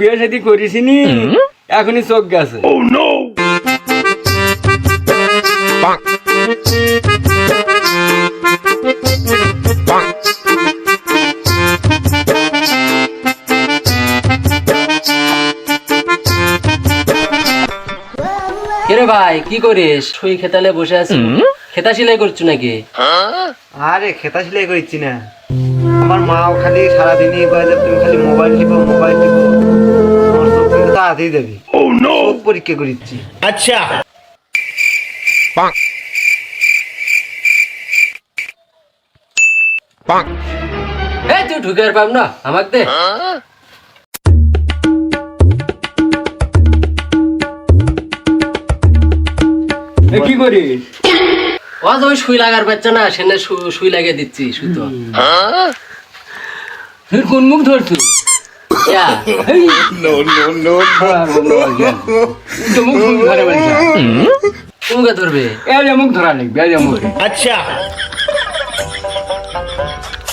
বিয়ে শাদি করিসিনি এখনই চোখ গেছে। কিরে ভাই কি করিস? ছুই খেতালে বসে আছি। খেতা সেলাই করছ নাকি? আরে খেতা সেলাই করছি না। আমার মাও খালি সারাদিনই কয়ে যে তুমি খালি মোবাইল টিপো মোবাইল টিপো। কিন্তু তাড়াতেই যাবে চোখ পরীক্ষা করিচ্ছি। এই তুই ঢুকে পাব না আমাকে দে। কি করিস? ও তো ওই সুই লাগার বাচ্চা না সেনে সুই লাগিয়ে দিচ্ছি সুতো। তুই কোন মুখ ধরছু তো মুখ শুন ধরে বলছে। কোনকে ধরবে। এ যে মুখ ধরা লিখবে এই যে মুখ। আচ্ছা।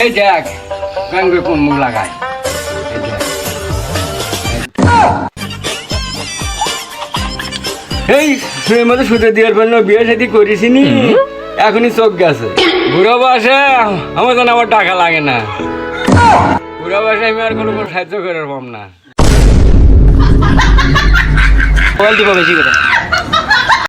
এই দেখ গাঙ্গে কোন মুখ লাগায়। এই শুয়ে মতো শুতে দেওয়ার জন্য বিয়ে শাদি করিসিনি? এখনই চোখ গেছে। বুড়ো বয়সে আমার জন্য আমার টাকা লাগে না। বুড়ো বয়সে আমি আর কোনো সাহায্য করার পাম না। মোবাইল দিব বেশি করে।